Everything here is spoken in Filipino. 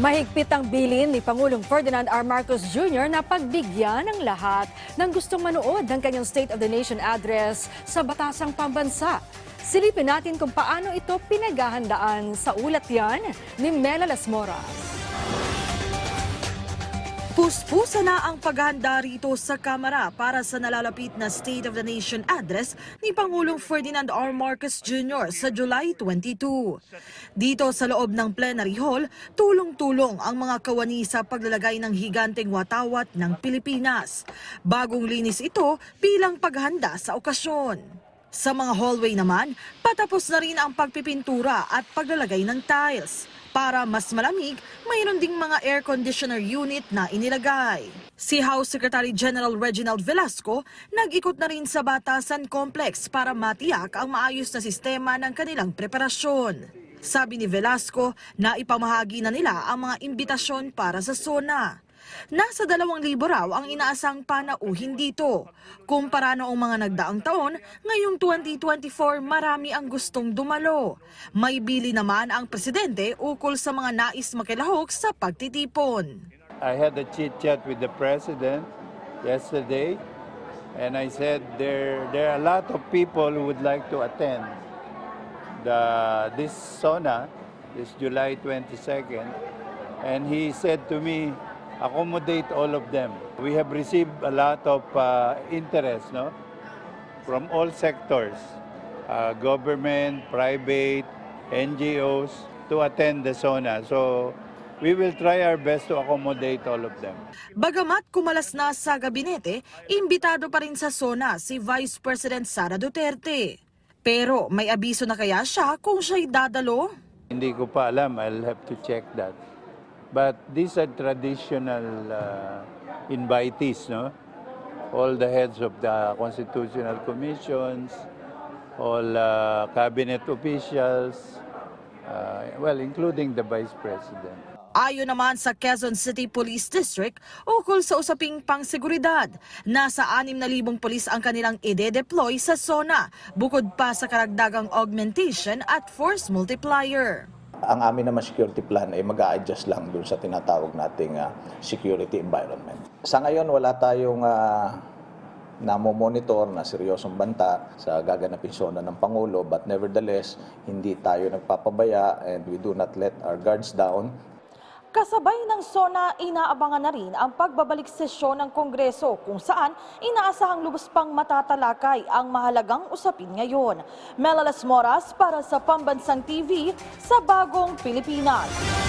Mahigpit ang bilin ni Pangulong Ferdinand R. Marcos Jr. na pagbigyan ng lahat ng gustong manood ng kanyang State of the Nation address sa batasang pambansa. Silipin natin kung paano ito pinaghahandaan sa ulat yan ni Mela Las Moras. Puspusa na ang paghahanda rito sa Kamara para sa nalalapit na State of the Nation address ni Pangulong Ferdinand R. Marcos Jr. sa July 22. Dito sa loob ng plenary hall, tulong-tulong ang mga kawani sa paglalagay ng higanteng watawat ng Pilipinas. Bagong linis ito bilang paghanda sa okasyon. Sa mga hallway naman, patapos na rin ang pagpipintura at paglalagay ng tiles. Para mas malamig, mayroon ding mga air conditioner unit na inilagay. Si House Secretary General Reginald Velasco nag-ikot na rin sa Batasan Complex para matiyak ang maayos na sistema ng kanilang preparasyon. Sabi ni Velasco na ipamahagi na nila ang mga imbitasyon para sa SONA. Nasa dalawang libo raw ang inaasang panauhin dito. Kumpara noong mga nagdaang taon, ngayong 2024 marami ang gustong dumalo. May bili naman ang presidente ukol sa mga nais makilahok sa pagtitipon. I had a chit chat with the president yesterday, and I said there there are a lot of people who would like to attend the this SONA, this July 22nd, and he said to me, accommodate all of them. We have received a lot of uh, interest, no, from all sectors, uh, government, private, NGOs, to attend the SONA. So we will try our best to accommodate all of them. Bagamat kumalas na sa gabinete, imbitado pa rin sa SONA si Vice President Sara Duterte. Pero may abiso na kaya siya kung siya'y dadalo? Hindi ko pa alam. I'll have to check that. But these are traditional uh, invitees, no? All the heads of the constitutional commissions, all uh, cabinet officials, uh, well, including the vice president. Ayon naman sa Quezon City Police District, ukol sa usaping pangseguridad, nasa 6,000 polis ang kanilang ide-deploy sa SONA, bukod pa sa karagdagang augmentation at force multiplier. Ang amin naman security plan ay mag adjust lang dun sa tinatawag nating ah, security environment. Sa ngayon, wala tayong uh, namomonitor na seryosong banta sa gaganapin sona ng Pangulo but nevertheless, hindi tayo nagpapabaya and we do not let our guards down. Kasabay ng SONA, inaabangan na rin ang pagbabalik sesyon ng Kongreso kung saan inaasahang lubos pang matatalakay ang mahalagang usapin ngayon. Melalas Moras para sa Pambansang TV sa Bagong Pilipinas.